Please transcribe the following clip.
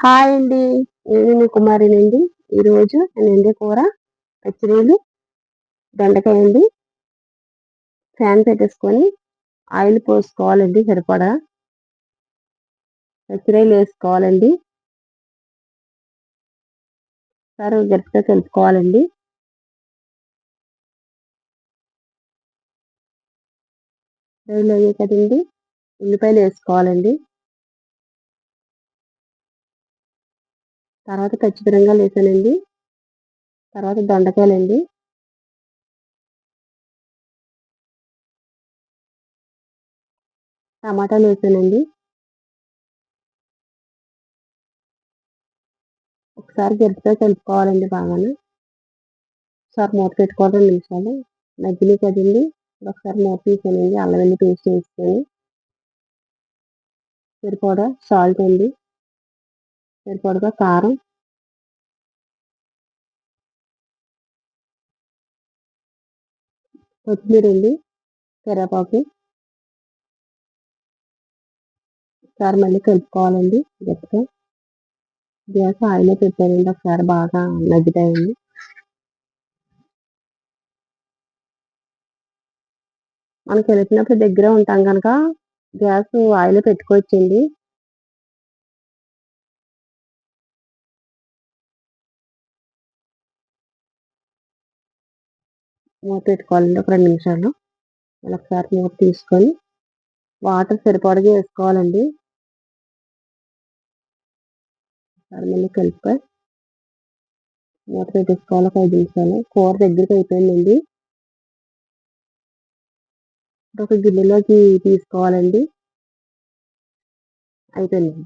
Hi అండి. నేను కుమారినండి. ఈరోజు నేను ఎండే కూర పచ్చిరీలు దొండకాయ అండి. ఫ్యాన్ పెట్టేసుకొని ఆయిల్ పోసుకోవాలండి సరిపడా. పచ్చిరీలు వేసుకోవాలండి. సరు గట్టిగా కలుపుకోవాలండి. రైలు అయ్యే కదండి. ఉల్లిపాయలు వేసుకోవాలండి. తర్వాత ఖచ్చితంగా వేసానండి తర్వాత దొండకాయలండి. టమాటాలు వేసానండి. ఒకసారి గట్టిగా కలుపుకోవాలండి బాగానే. ఒకసారి మూత పెట్టుకోవాలి రెండు నిమిషాలు. మధ్యలో కదండి. ఒకసారి మూత తీసానండి. అల్లం వెల్లి పేస్ట్ వేసుకొని. సరిపడా సాల్ట్ అండి. సరిపడగా కారం? కొత్తిమీర అండి కరివేపాకు. ఒకసారి మళ్ళీ కలుపుకోవాలండి గట్టిగా. గ్యాస్ ఆయిల్ పెట్టానండి. ఒకసారి బాగా నగ్గుతాయండి మనం కలిపినప్పుడు దగ్గర ఉంటాం కనుక గ్యాస్ ఆయిల్ పెట్టుకోవచ్చండి. మూత పెట్టుకోవాలండి. ఒక రెండు నిమిషాలు. ఒకసారి మూత తీసుకొని వాటర్ సరిపడగా వేసుకోవాలండి. మళ్ళీ కలిపి మూత పెట్టేసుకోవాలి. ఒక ఐదు నిమిషాలు. కూర దగ్గరికి అయిపోయిందండి. ఒక గిన్నెలోకి తీసుకోవాలండి. అయిపోయింది.